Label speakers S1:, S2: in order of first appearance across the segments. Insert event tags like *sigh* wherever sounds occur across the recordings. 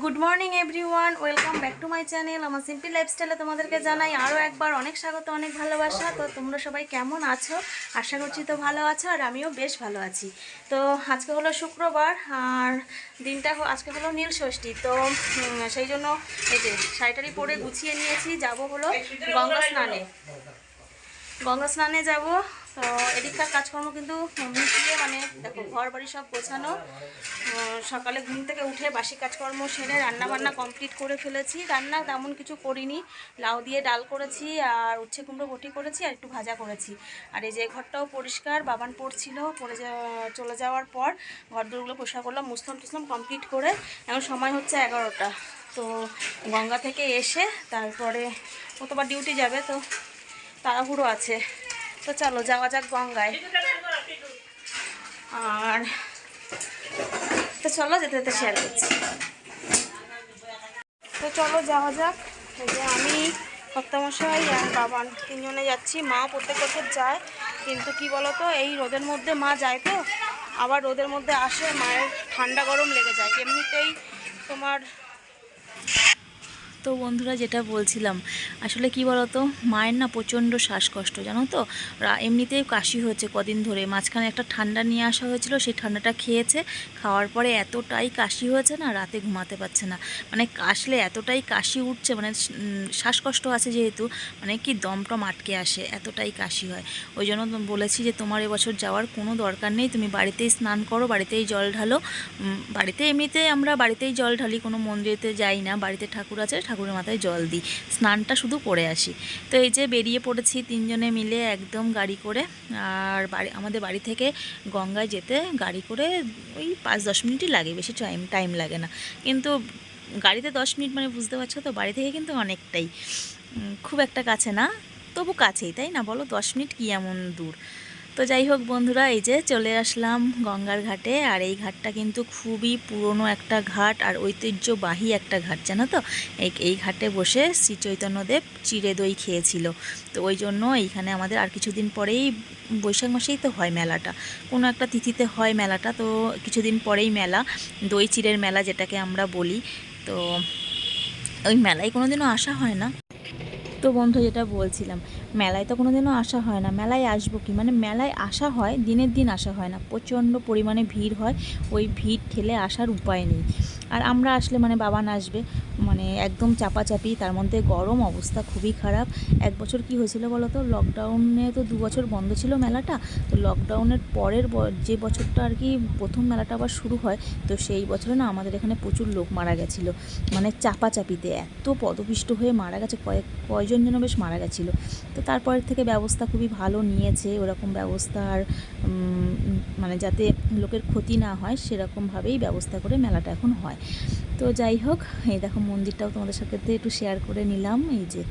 S1: Good morning everyone welcome back to my channel আমার simple লাইফস্টাইলে তোমাদেরকে জানাই আরও একবার অনেক স্বাগত, অনেক ভালোবাসা। তো তোমরা সবাই কেমন আছো? আশা করছি তো ভালো আছো আর আমিও বেশ ভালো আছি। তো আজকে হলো শুক্রবার আর দিনটা আজকে হলো নীল ষষ্ঠী। তো সেই জন্য এই যে শাড়িটারি পরে গুছিয়ে নিয়েছি। যাব হলো গঙ্গা স্নানে। গঙ্গা স্নানে যাব। তো এদিককার কাজকর্ম কিন্তু মিটিয়ে মানে দেখো ঘর বাড়ি সব গোছানো। সকালে ঘুম থেকে উঠে বাসি কাজকর্ম সেরে রান্না বান্না কমপ্লিট করে ফেলেছি। রান্না তেমন কিছু করিনি। লাউ দিয়ে ডাল করেছি আর উচ্ছে কুমড়ো বটি করেছি আর একটু ভাজা করেছি। আর এই যে ঘরটাও পরিষ্কার, বাবান পড়ছিল, পড়ে চলে যাওয়ার পর ঘর দূরগুলো পরিষ্কার করলাম মুসলাম টুসলাম কমপ্লিট করে এখন সময় হচ্ছে এগারোটা। তো গঙ্গা থেকে এসে তারপরে ও তো ডিউটি যাবে, তো তাড়াহুড়ো আছে। তো চলো, যাওয়া যাক গঙ্গায়। আর তো চলো, যেতে যেতে শেয়ার করছি। তো চলো, যাওয়া যাক। যে আমি সপ্তামশাই আর বাবান তিনজনে যাচ্ছি। মা প্রত্যেক বছর যায়, কিন্তু কি বলতো, এই রোদের মধ্যে মা যায় তো, আবার রোদের মধ্যে আসে, মায়ের ঠান্ডা গরম লেগে যায়। এমনিতেই তোমার
S2: তো বন্ধুরা যেটা বলছিলাম, আসলে কি বলতো, মায়ের না প্রচণ্ড শ্বাসকষ্ট, জানো তো? এমনিতেই কাশি হয়েছে কদিন ধরে, মাঝখানে একটা ঠান্ডা নিয়ে আসা হয়েছিল, সেই ঠান্ডাটা খেয়েছে, খাওয়ার পরে এতটাই কাশি হয়েছে না, রাতে ঘুমাতে পারছে না। মানে কাশলে এতটাই কাশি উঠছে মানে শ্বাসকষ্ট আছে যেহেতু মানে কি দমটম আটকে আসে, এতটাই কাশি হয়। ওই জন্য বলেছি যে তোমার এবছর যাওয়ার কোনো দরকার নেই, তুমি বাড়িতেই স্নান করো, বাড়িতেই জল ঢালো বাড়িতে এমনিতে আমরা বাড়িতেই জল ঢালি, কোনো মন্দিরেতে যাই না, বাড়িতে ঠাকুর আছে ঠাকুরের মাথায় জল দিই। স্নানটা শুধু করে আসি। তো এই যে বেরিয়ে পড়েছি তিনজনে মিলে একদম গাড়ি করে, আর বাড়ি, আমাদের বাড়ি থেকে গঙ্গায় যেতে গাড়ি করে ওই পাঁচ দশ মিনিটই লাগে, বেশি টাইম টাইম লাগে না। কিন্তু গাড়িতে দশ মিনিট মানে বুঝতে পারছ তো, বাড়ি থেকে কিন্তু অনেকটাই। খুব একটা কাছে না, তবু কাছেই, তাই না? বলো দশ মিনিট কি এমন দূর? তো যাই হোক বন্ধুরা, এই যে চলে আসলাম গঙ্গার ঘাটে, আর এই ঘাটটা কিন্তু খুবই পুরনো একটা ঘাট আর ঐতিহ্যবাহী একটা ঘাট, জানো তো? এই ঘাটে বসে শ্রী চৈতন্যদেব চিড়ে দই খেয়েছিল। তো ওই জন্য এইখানে আমাদের আর কিছুদিন পরেই, বৈশাখ মাসেই তো হয় মেলাটা। কোনো একটা তিথিতে হয় মেলাটা, তো কিছুদিন পরেই মেলা, দই চিড়ের মেলা যেটাকে আমরা বলি। তো ওই মেলায় কোনোদিনও আসা হয় না। তো বন্ধু, যেটা বলছিলাম মেলায় তো কোনোদিনও আসা হয় না। মেলায় আসব কি? মানে মেলায় আসা হয়, দিনের দিন আসা হয় না। প্রচণ্ড পরিমাণে ভিড় হয়। ওই ভিড় ঠেলে আসার উপায় নেই। আর আমরা আসলে মানে বাবান আসবে মানে একদম চাপাচাপি, তার মধ্যে গরম অবস্থা খুবই খারাপ। এক বছর কি হয়েছিল বলো তো লকডাউনে তো দু বছর বন্ধ ছিল মেলাটা, তো লকডাউনের পরের যে বছরটা আর কি প্রথম মেলাটা আবার শুরু হয়, তো সেই বছরে না আমাদের এখানে প্রচুর লোক মারা গেছিল। মানে চাপাচাপিতে এত পদপিষ্ট হয়ে মারা গেছে, কয়েক, কয়জন যেন বেশ মারা গেছিল। তো তারপর থেকে ব্যবস্থা খুবই ভালো নিয়েছে, ওরকম ব্যবস্থা আর মানে যাতে লোকের ক্ষতি না হয়, সেরকমভাবেই ব্যবস্থা করে মেলাটা এখন হয়। তো যাই হোক, এই দেখো মন্দিরটাও তোমাদের সাথে একটু শেয়ার করে নিলাম। এই যে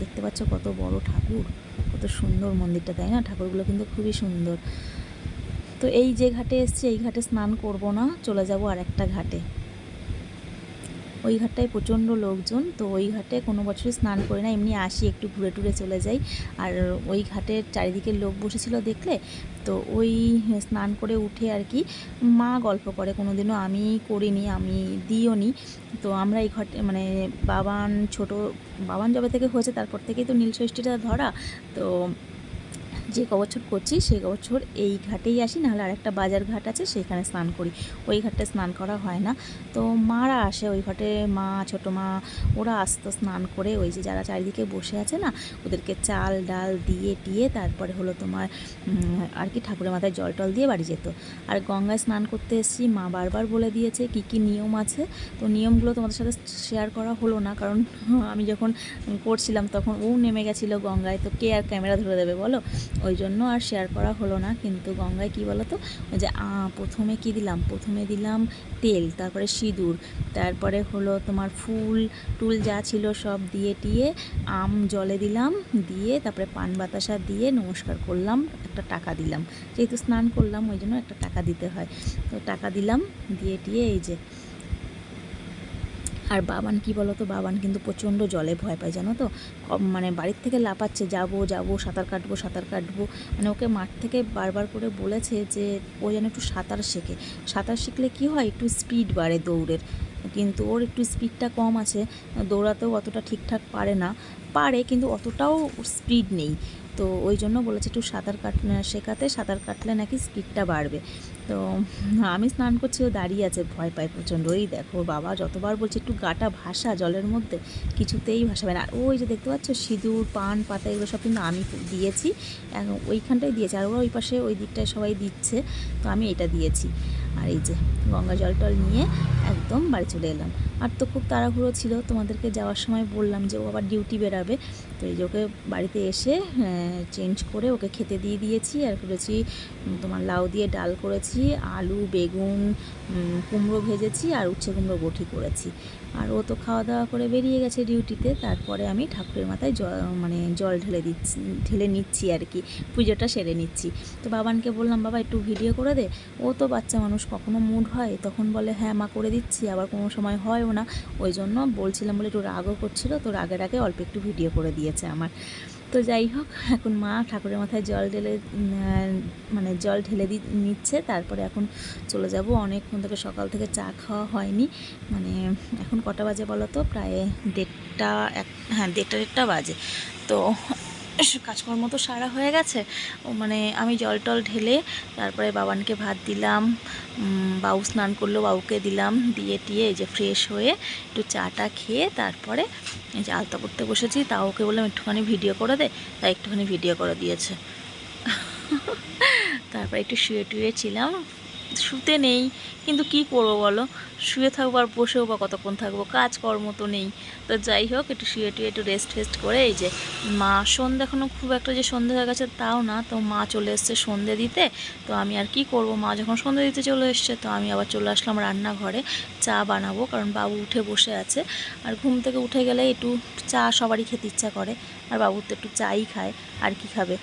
S2: দেখতে পাচ্ছ কত বড় ঠাকুর, কত সুন্দর মন্দিরটা, তাই না? ঠাকুরগুলো কিন্তু খুবই সুন্দর। তো এই যে ঘাটে এসছি, এই ঘাটে স্নান করব না, চলে যাব আর একটা ঘাটে। ওই ঘাটটায় প্রচণ্ড লোকজন, তো ওই ঘাটে কোনো বছরই স্নান করি না, এমনি আসি, একটু ঘুরে টুরে চলে যাই। আর ওই ঘাটের চারিদিকে লোক বসেছিল দেখলে, তো ওই স্নান করে উঠে আর কি মা গল্প করে কোনো দিনও আমি করিনি, আমি দিও নি তো আমরা এই ঘাটে মানে বাবান ছোট, বাবান যবে থেকে হয়েছে, তারপর থেকেই তো নীলষষ্ঠীটা ধরা, তো যে ক বছর করছি সেই ক বছর এই ঘাটেই আসি, নাহলে আরেকটা বাজার ঘাট আছে সেইখানে স্নান করি। ওই ঘাটে স্নান করা হয় না। তো মারা আসে ওই ঘাটে, মা, ছোটো মা, ওরা আসতো স্নান করে ওই যে যারা চারিদিকে বসে আছে না, ওদেরকে চাল, ডাল দিয়ে টিয়ে তারপরে হলো তোমার আর কি ঠাকুরের মাথায় জল টল দিয়ে বাড়ি যেত। আর গঙ্গায় স্নান করতে এসেছি, মা বারবার বলে দিয়েছে, কি কি নিয়ম আছে? তো নিয়মগুলো তোমাদের সাথে শেয়ার করা হলো না, কারণ আমি যখন করছিলাম তখন ও নেমে গেছিল গঙ্গায়, তো কে আর ক্যামেরা ধরে দেবে বলো? ওই জন্য আর শেয়ার করা হলো না। কিন্তু গঙ্গায় কি বলো তো ওই যে প্রথমে কি দিলাম? প্রথমে দিলাম তেল, তারপরে সিঁদুর, তারপরে হলো তোমার ফুল, টুল যা ছিল সব দিয়ে টিয়ে আম জলে দিলাম, দিয়ে তারপরে পান বাতাসা দিয়ে নমস্কার করলাম, একটা টাকা দিলাম। যেহেতু স্নান করলাম, ওই জন্য একটা টাকা দিতে হয়। তো টাকা দিলাম, দিয়ে টিয়ে এই যে আর বাবান, কি বলো তো বাবান কিন্তু প্রচণ্ড জলে ভয় পায়, জানো তো? মানে বাড়ির থেকে লাপাচ্ছে যাব যাব, সাঁতার কাটবো সাঁতার কাটবো। মানে ওকে মাঠ থেকে বারবার করে বলেছে যে, ও যেন একটু সাঁতার শেখে। সাঁতার শিখলে কি হয়? একটু স্পিড বাড়ে দৌড়ের। কিন্তু ওর একটু স্পিডটা কম আছে। দৌড়াতেও অতটা ঠিকঠাক পারে না। পারে, কিন্তু অতটাও স্পিড নেই। তো ওই জন্য বলেছে, একটু সাঁতার কাট, শেখাতে সাঁতার কাটলে নাকি স্পিডটা বাড়বে। তো আমি স্নান করছি, ও দাঁড়িয়ে আছে, ভয় পায় প্রচণ্ড। ওই দেখো, বাবা, যতবার বলছে একটু গাটা ভাসা জলের মধ্যে, কিছুতেই ভাসাবে না। আর ওই যে দেখতে পাচ্ছ, সিঁদুর, পান, পাতা, এগুলো সব কিন্তু আমি দিয়েছি এখন ওইখানটায় দিয়েছি, আর ওরা ওই পাশে ওই দিকটায় সবাই দিচ্ছে, তো আমি এটা দিয়েছি। আর এই যে গঙ্গা জল টল নিয়ে একদম বাড়ি চলে এলাম। আর তো খুব তাড়াহুড়ো ছিল, তোমাদেরকে যাওয়ার সময় বললাম যে ও আবার ডিউটি বেরাবে। তো এই যে ওকে বাড়িতে এসে চেঞ্জ করে ওকে খেতে দিয়ে দিয়েছি আর করেছি তোমার লাউ দিয়ে ডাল করেছি, আলু, বেগুন কুমড়ো ভেজেছি আর উচ্ছে কুমড়ো বটি করেছি। আর ও তো খাওয়া দাওয়া করে বেরিয়ে গেছে ডিউটিতে, তারপরে আমি ঠাকুরের মাথায় জল মানে জল ঢেলে দিচ্ছি, ঢেলে নিচ্ছি আর কি, পুজোটা সেরে নিচ্ছি। তো বাবানকে বললাম, বাবা, একটু ভিডিও করে দে। ও তো বাচ্চা মানুষ, কখনো মুড হয়, তখন বলে হ্যাঁ মা, করে দিচ্ছি, আবার কোনো সময় হয়ও না। ওই জন্য বলছিলাম বলে, একটু রাগও করছিল, তো রাগের আগে অল্প একটু ভিডিও করে দিয়েছে আমার। তো যাই হোক, এখন মা ঠাকুরের মাথায় জল ঢেলে মানে জল ঢেলে দি, নিচ্ছে। তারপরে এখন চলে যাব। অনেকক্ষণ থেকে সকাল থেকে চা খাওয়া হয়নি। মানে এখন কটা বাজে বলো তো? প্রায় দেড়টা এক হ্যাঁ দেড়টা দেড়টা বাজে। তো কাজকর্ম তো সারা হয়ে গেছে। মানে আমি জল টল ঢেলে তারপরে বাবানকে ভাত দিলাম বাবু স্নান করল, বাবুকে দিলাম, দিয়ে টিয়ে এই যে ফ্রেশ হয়ে একটু চাটা খেয়ে তারপরে এই যে আলতা করতে বসেছি, তাও ওকে বললাম একটুখানি ভিডিও করে দে, তাই একটুখানি ভিডিও করে দিয়েছে। তারপরে একটু শুয়ে টুয়ে ছিলাম শুতে নেই। কিন্তু কি করব বলো? শুয়ে থাকব আর বসেও বা কতক্ষণ থাকব? কাজকর্ম তো নেই। তো যাই হোক, একটু শুয়ে টুয়ে একটু রেস্ট ফেস্ট করে এই যে, মা সন্ধে এখনও খুব একটা যে সন্ধে হয়ে গেছে তাও না। তো মা চলে এসছে সন্ধে দিতে। তো আমি আর কি করব? মা যখন সন্ধে দিতে চলে এসছে, তো আমি আবার চলে আসলাম রান্নাঘরে। চা বানাবো, কারণ বাবু উঠে বসে আছে। আর ঘুম থেকে উঠে গেলে একটু চা সবারই খেতে ইচ্ছা করে। আর বাবু তো একটু চাই খায়, আর কি খাবে?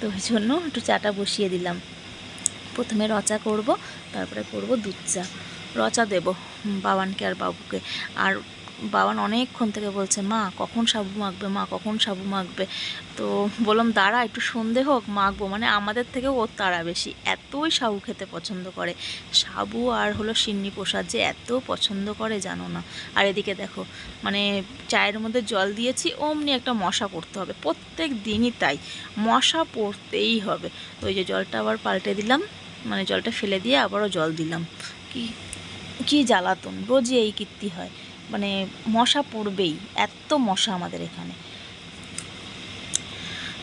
S2: তো ওই জন্য একটু চাটা বসিয়ে দিলাম। প্রথমে রচা করব, তারপরে করব দুধ চা। রচা দেব বাবানকে আর বাবুকে। আর বাবান অনেকক্ষণ থেকে বলছে, মা, কখন সাবু মাখবে? মা, কখন সাবু মাখবে? তো বললাম, দাঁড়া, একটু সন্ধে হোক, মাখবো। মানে আমাদের থেকে ওর তাড়া বেশি। এতই সাবু খেতে পছন্দ করে। সাবু আর হলো সিন্নি প্রসাদ যে এত পছন্দ করে জানো না। আর এদিকে দেখো মানে চায়ের মধ্যে জল দিয়েছি, অমনি একটা মশা পড়তে হবে। প্রত্যেক দিনই তাই। মশা পড়তেই হবে। তো ওই যে জলটা আবার পাল্টে দিলাম। মানে জলটা ফেলে দিয়ে আবারও জল দিলাম। কি কি জ্বালাতন, রোজই এই কীর্তি হয়। মানে মশা পড়বেই, এত মশা আমাদের এখানে।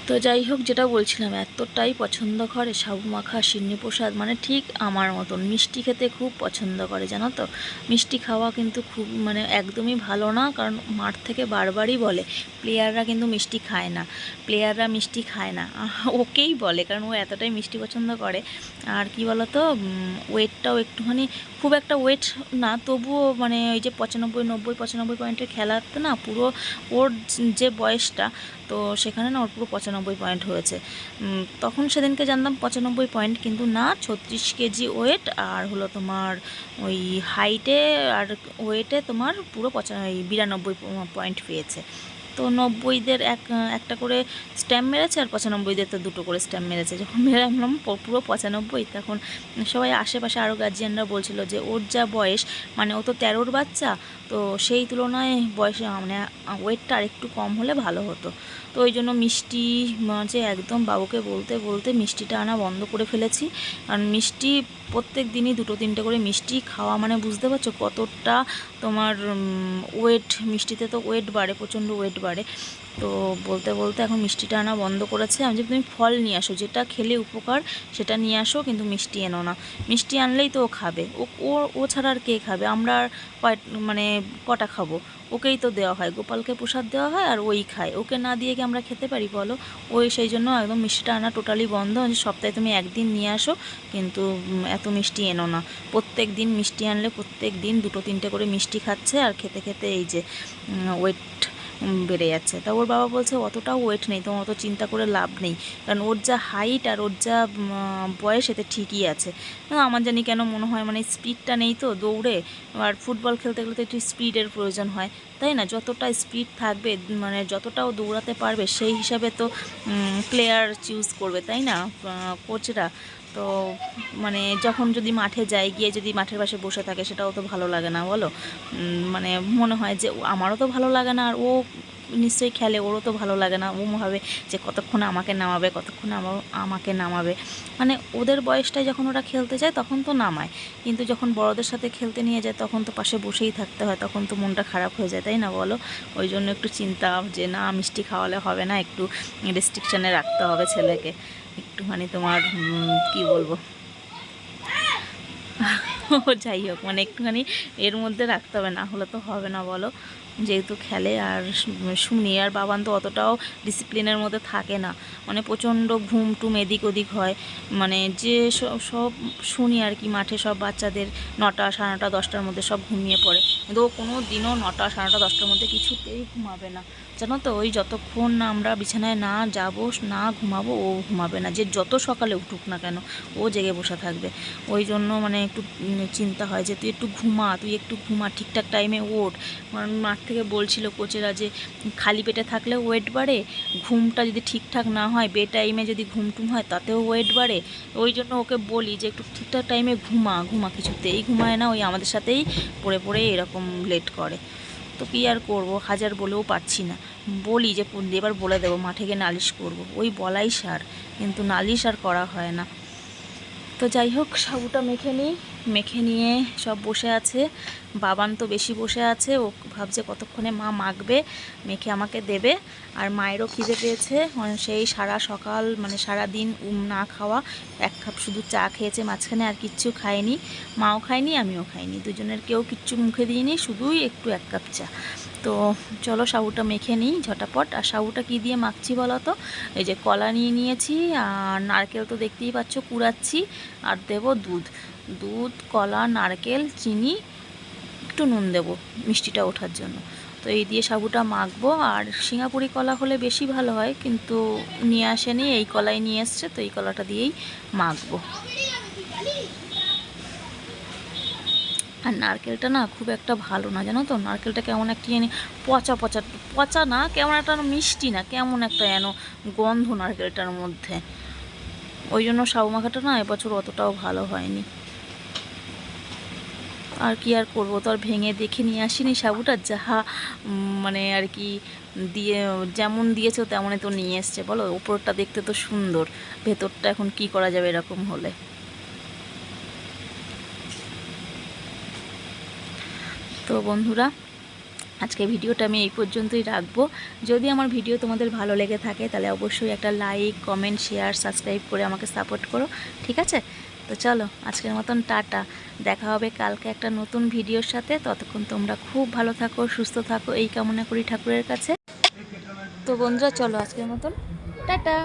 S2: তো যাই হোক, যেটা বলছিলাম, এতটাই পছন্দ করে সাবু মাখা, সিন্নি প্রসাদ মানে ঠিক আমার মতন। মিষ্টি খেতে খুব পছন্দ করে, জানো তো? মিষ্টি খাওয়া কিন্তু খুব মানে একদমই ভালো না, কারণ মাঠ থেকে বারবারই বলে, প্লেয়াররা কিন্তু মিষ্টি খায় না। প্লেয়াররা মিষ্টি খায় না। ওকেই বলে, কারণ ও এতটাই মিষ্টি পছন্দ করে। আর কি বলতো ওয়েটটাও একটুখানি খুব একটা ওয়েট না, তবুও মানে ওই যে পঁচানব্বই, নব্বই, পঁচানব্বই পয়েন্টের খেলাতে না, পুরো ওর যে বয়সটা, তো সেখানে না ওর পুরো পঁচানব্বই পয়েন্ট হয়েছে। তখন সেদিনকে জানতাম পঁচানব্বই পয়েন্ট কিন্তু না, ছত্রিশ কেজি ওয়েট আর হলো তোমার ওই হাইটে আর ওয়েটে তোমার পুরো পঁচা বিরানব্বই পয়েন্ট পেয়েছে। তো নব্বইদের এক, একটা করে স্ট্যাম্প মেরেছে আর পঁচানব্বইদের তো দুটো করে স্ট্যাম্প মেরেছে। যখন মেরে আমলাম প- পুরো পঁচানব্বই তখন সবাই আশেপাশে আরও গার্জিয়ানরা বলছিল যে, ওর যা বয়স মানে ও তো তেরোর বাচ্চা, তো সেই তুলনায় বয়সে মানে ওয়েটটা আর একটু কম হলে ভালো হতো। তো ওই জন্য মিষ্টি যে একদম বাবুকে বলতে বলতে মিষ্টিটা আনা বন্ধ করে ফেলেছি। কারণ মিষ্টি প্রত্যেক দিনই দুটো, তিনটে করে মিষ্টি খাওয়া মানে বুঝতে পারছ কতটা তোমার ওয়েট মিষ্টিতে তো ওয়েট বাড়ে, প্রচণ্ড ওয়েট বাড়ে। তো বলতে বলতে এখন মিষ্টিটা আনা বন্ধ করেছে। আমি যে তুমি ফল নিয়ে আসো, যেটা খেলে উপকার সেটা নিয়ে আসো, কিন্তু মিষ্টি এনো না। মিষ্টি আনলেই তো ও খাবে। ও ও ও ছাড়া আর কে খাবে? আমরা আর মানে কটা খাব? ওকেই তো দেওয়া হয়। গোপালকে প্রসাদ দেওয়া হয় আর ওই খায়। ওকে না দিয়ে কি আমরা খেতে পারি বলো? ওই সেই জন্য একদম মিষ্টিটা আনা টোটালি বন্ধ। সপ্তাহে তুমি একদিন নিয়ে আসো, কিন্তু এত মিষ্টি এনো না। প্রত্যেক দিন মিষ্টি আনলে প্রত্যেক দিন দুটো তিনটে করে মিষ্টি খাচ্ছে আর খেতে খেতে এই যে ওয়েট বেড়ে যাচ্ছে। তা ওর বাবা বলছে, অতটাও ওয়েট নেই, তোমার অত চিন্তা করে লাভ নেই। কারণ ওর যা হাইট আর ওর যা বয়স এতে ঠিকই আছে। আমার জানি কেন মনে হয় মানে স্পিডটা নেই তো দৌড়ে। আর ফুটবল খেলতে গেলে তো একটু স্পিডের প্রয়োজন হয়। তাই না? যতটা স্পিড থাকবে মানে যতটাও দৌড়াতে পারবে, সেই হিসাবে তো প্লেয়ার চুজ করবে, তাই না? কোচরা তো মানে যখন যদি মাঠে যায় গিয়ে যদি মাঠের পাশে বসে থাকে, সেটাও তো ভালো লাগে না, বলো? মানে মনে হয় যে আমারও তো ভালো লাগে না, আর ও নিশ্চয়ই খেলে, ওরও তো ভালো লাগে না। ও ভাবে যে কতক্ষণ আমাকে নামাবে, কতক্ষণ আমার আমাকে নামাবে। মানে ওদের বয়সটায় যখন ওরা খেলতে যায়, তখন তো নামায়। কিন্তু যখন বড়দের সাথে খেলতে নিয়ে যায়, তখন তো পাশে বসেই থাকতে হয়, তখন তো মনটা খারাপ হয়ে যায়, তাই না বলো? ওই জন্য একটু চিন্তা যে, না, মিষ্টি খাওয়ালে হবে না, একটু রেস্ট্রিকশানে রাখতে হবে ছেলেকে। একটুখানি তোমার কি বলব? ও *laughs* যাই হোক মানে একটুখানি এর মধ্যে রাখতে হবে, না হলে তো হবে না বলো? যেহেতু খেলে আর শুনি আর বাবান তো অতটাও ডিসিপ্লিনের মধ্যে থাকে না। মানে প্রচণ্ড ঘুম টুম এদিক ওদিক হয়। মানে যে সব সব শুনি আর কি, মাঠে সব বাচ্চাদের নটা, সাড়ে নটা, দশটার মধ্যে সব ঘুমিয়ে পড়ে। কিন্তু ও কোনো দিনও নটা, সাড়ে নটা, দশটার মধ্যে কিছুতেই ঘুমাবে না। জানো তো, ওই যতক্ষণ না আমরা বিছানায় না যাব, না ঘুমাবো, ও ঘুমাবে না। যে যত সকালে উঠুক না কেন, ও জেগে বসে থাকবে। ওই জন্য মানে একটু চিন্তা হয় যে, তুই একটু ঘুমা, তুই একটু ঘুমা, ঠিকঠাক টাইমে ওঠ। মাঠ থেকে বলছিল কোচেরা যে খালি পেটে থাকলে ওয়েট বাড়ে, ঘুমটা যদি ঠিকঠাক না হয় বে টাইমে যদি ঘুম টুম হয় তাতেও ওয়েট বাড়ে। ওই জন্য ওকে বলি যে একটু ঠিকঠাক টাইমে ঘুমা ঘুমা কিছুতেই ঘুমায় না, ওই আমাদের সাথেই পড়ে পড়ে এরকম লেট করে। তো কী আর করব? হাজার বলেও পারছি না। বলি যে এবার বলে দেবো, মাঠে গিয়ে নালিশ করব। ওই বলাই সার, কিন্তু নালিশ আর করা হয় না। তো যাই হোক, সাবুটা মেখে নিই। মেখে নিয়ে সব বসে আছে। বাবান তো বেশি বসে আছে, ও ভাবছে কতক্ষণে মা মাখবে, মেখে আমাকে দেবে। আর মায়েরও খিদে পেয়েছে মানে সেই সারা সকাল মানে সারা দিন উম না খাওয়া, এক কাপ শুধু চা খেয়েছে, মাঝখানে আর কিচ্ছু খায়নি। মাও খায়নি, আমিও খাইনি দুজনের কেউ কিচ্ছু মুখে দিইনি, শুধুই একটু এক কাপ চা। তো চলো সাবুটা মেখে নিই ঝটাপট। আর সাবুটা কী দিয়ে মাখছি বলো তো? এই যে কলা নিয়ে নিয়েছি, আর নারকেল তো দেখতেই পাচ্ছ কুড়াচ্ছি, আর দেবো দুধ। দুধ, কলা, নারকেল, চিনি, একটু নুন দেবো মিষ্টিটা ওঠার জন্য। তো এই দিয়ে সাবুটা মাখবো আর সিঙ্গাপুরি কলা হলে বেশি ভালো হয় কিন্তু নিয়ে আসেনি, এই কলাই নিয়ে এসছে, তো এই কলাটা দিয়েই মাখবো। আর নারকেলটা না খুব একটা ভালো না, জানো তো? নারকেলটা কেমন একটা জানি পচা পচা পচা না, কেমন একটা মিষ্টি না, কেমন একটা যেন গন্ধ নারকেলটার মধ্যে। ওই জন্য সাবু মাখাটা না এবছর অতটাও ভালো হয়নি। আর কি আর করব? তো আর ভেঙে দেখে নিয়ে আসিনি সাবুটা, যাহা মানে আর কি দিয়ে, যেমন দিয়েছ তেমনই তো নিয়ে এসছে। বলো ওপরটা দেখতে তো সুন্দর। ভেতরটা এখন কি করা যাবে এরকম হলে? তো বন্ধুরা আজকে ভিডিওটা আমি এই পর্যন্তই রাখব। যদি আমার ভিডিও তোমাদের ভালো লেগে থাকে, তাহলে অবশ্যই একটা লাইক, কমেন্ট, শেয়ার, সাবস্ক্রাইব করে আমাকে সাপোর্ট করো, ঠিক আছে? তো চলো, আজকের মতন টাটা। দেখা হবে কালকে একটা নতুন ভিডিওর সাথে। ততক্ষণ তোমরা খুব ভালো থাকো, সুস্থ থাকো, এই কামনা করি ঠাকুরের কাছে। তো বন্ধুরা, চলো আজকের মতন। টাটা।